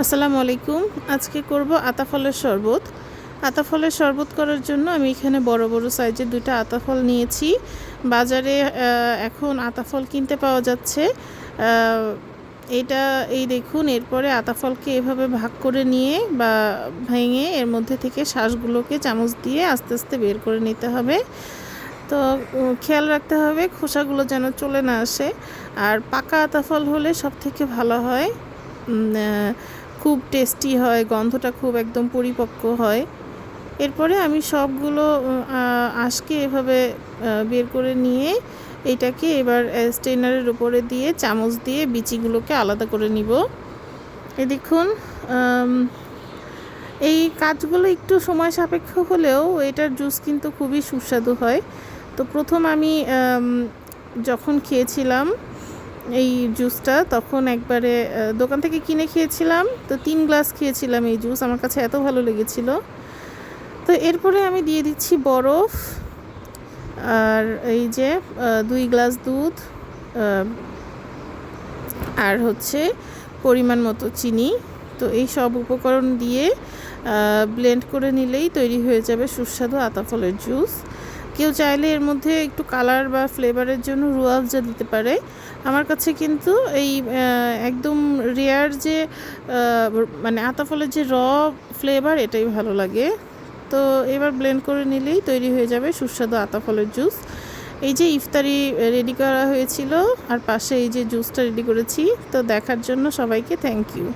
আসসালামু আলাইকুম। আজকে করব আতা ফলের শরবত। আতা ফলের শরবত করার জন্য আমি এখানে বড় বড় সাইজের দুইটা আতা ফল নিয়েছি। বাজারে এখন আতা ফল কিনতে পাওয়া যাচ্ছে। এটা, এই দেখুন, এরপরে আতা ফলকে এভাবে ভাগ করে নিয়ে বা ভেঙে এর মধ্যে থেকে শ্বাসগুলোকে চামচ দিয়ে আস্তে আস্তে বের করে নিতে হবে। তো খেয়াল রাখতে হবে খোসাগুলো যেন চলে না আসে। আর পাকা আতা ফল হলে সব থেকে ভালো হয় খুব টেস্টি হয়, গন্ধটা খুব একদম পরিপক্ক হয়। এরপরে আমি সবগুলো আঁশকে এভাবে বের করে নিয়ে এটাকে এবার স্টেনারের উপরে দিয়ে চামচ দিয়ে বিচিগুলোকে আলাদা করে নিব। এ দেখুন এই কাজগুলো একটু সময় সাপেক্ষ হলেও এটার জুস কিন্তু খুবই সুস্বাদু হয়। তো প্রথম আমি, যখন খেয়েছিলাম এই জুসটা, তখন একবারে দোকান থেকে কিনে খেয়েছিলাম। তো তিন গ্লাস খেয়েছিলাম এই জুস, আমার কাছে এত ভালো লেগেছিল। তো এরপরে আমি দিয়ে দিচ্ছি বরফ, আর এই যে দুই গ্লাস দুধ আর হচ্ছে পরিমাণ মতো চিনি। তো এই সব উপকরণ দিয়ে ব্লেন্ড করে নিলেই তৈরি হয়ে যাবে সুস্বাদু আতা ফলের জুস। কেউ চাইলে এর মধ্যে একটু কালার বা ফ্লেভারের জন্য রুয়াবজা দিতে পারে। আমার কাছে কিন্তু এই একদম রেয়ার যে মানে আতা ফলের যে র ফ্লেভার এটাই ভালো লাগে। তো এবার ব্লেন্ড করে নিলেই তৈরি হয়ে যাবে সুস্বাদু আতা ফলের জুস এই যে ইফতারি রেডি করা হয়েছিল, আর পাশে এই যে জুসটা রেডি করেছি, তো দেখার জন্য সবাইকে থ্যাংক ইউ